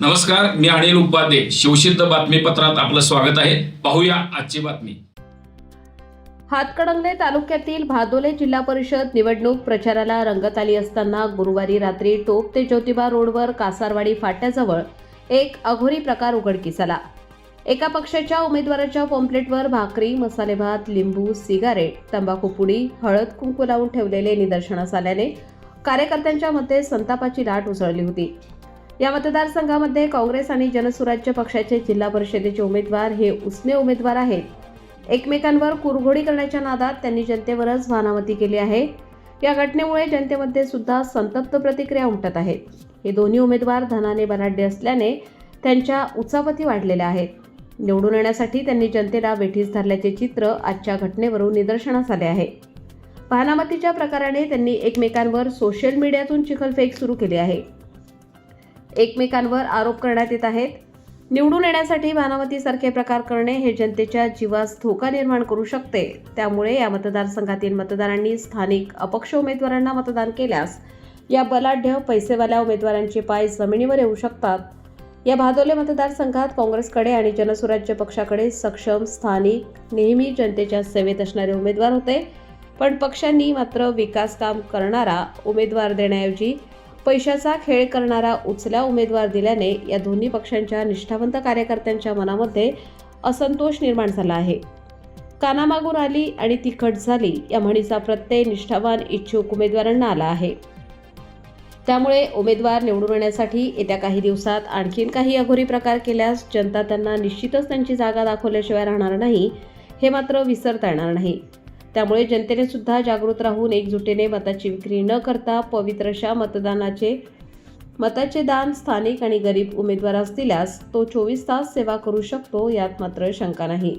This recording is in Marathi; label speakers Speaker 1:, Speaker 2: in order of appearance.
Speaker 1: नमस्कार मी अनिल उपाध्ये. शिवसिद्ध बातमीपत्रात आपलं स्वागत आहे. पाहूया आजची बातमी.
Speaker 2: हातकणंगले तालुक्यातील भादोले जिल्हा परिषद निवडणूक प्रचाराला रंगत आली असताना गुरुवारी रात्री टोप ते ज्योतिबा रोडवर कासारवाडी फाट्याजवळ एक अघोरी प्रकार उघडकीस आला. एका पक्षाच्या उमेदवाराच्या पॉम्पलेटवर भाकरी मसाले भात लिंबू सिगारेट तंबाखू पुडी हळद कुंकू लावून ठेवलेले निदर्शनास आल्याने कार्यकर्त्यांच्या मध्ये संतापाची लाट उसळली होती. या मतदारसंघामध्ये काँग्रेस आणि जनसुराज्य पक्षाचे जिल्हा परिषदेचे उमेदवार हे उसने उमेदवार आहेत. एकमेकांवर कुरघोडी करण्याच्या नादात त्यांनी जनतेवरच भानामती केली आहे. या घटनेमुळे जनतेमध्ये सुद्धा संतप्त प्रतिक्रिया उमटत आहेत. हे दोन्ही उमेदवार धनाने बलाढ्य असल्याने त्यांच्या उचापती वाढलेल्या आहेत. निवडून येण्यासाठी त्यांनी जनतेला वेठीस धरल्याचे चित्र आजच्या घटनेवरून निदर्शनास आले आहे. भानामतीच्या प्रकाराने त्यांनी एकमेकांवर सोशल मीडियातून चिखलफेक सुरू केली आहे. एकमेकांवर आरोप करण्यात येत आहेत. निवडून येण्यासाठी भानामतीसारखे प्रकार करणे हे जनतेच्या जीवास धोका निर्माण करू शकते. त्यामुळे या मतदारसंघातील मतदारांनी स्थानिक अपक्ष उमेदवारांना मतदान केल्यास या बलाढ्य पैसेवाल्या उमेदवारांचे पाय जमिनीवर येऊ शकतात. या भादोले मतदारसंघात काँग्रेसकडे आणि जनसुराज्य पक्षाकडे सक्षम स्थानिक नेहमी जनतेच्या सेवेत असणारे उमेदवार होते. पण पक्षांनी मात्र विकास काम करणारा उमेदवार देण्याऐवजी पैशाचा खेळ करणारा उचल्या उमेदवार दिल्याने या दोन्ही पक्षांच्या निष्ठावंत कार्यकर्त्यांच्या मनामध्ये असंतोष निर्माण झाला आहे. कानामागून आली आणि तिखट झाली या म्हणीचा प्रत्यय निष्ठावान इच्छुक उमेदवारांना आला आहे. त्यामुळे उमेदवार निवडून येण्यासाठी येत्या काही दिवसात आणखीन काही अघोरी प्रकार केल्यास जनता त्यांना निश्चितच त्यांची जागा दाखवल्याशिवाय राहणार नाही हे मात्र विसरता येणार नाही. त्यामुळे जनतेने सुद्धा जागृत राहून एकजुटीने मताची विक्री न करता पवित्रशा मतदानाचे मताचे दान स्थानिक आणि गरीब उमेदवारास दिल्यास तो चोवीस तास सेवा करू शकतो यात मात्र शंका नाही.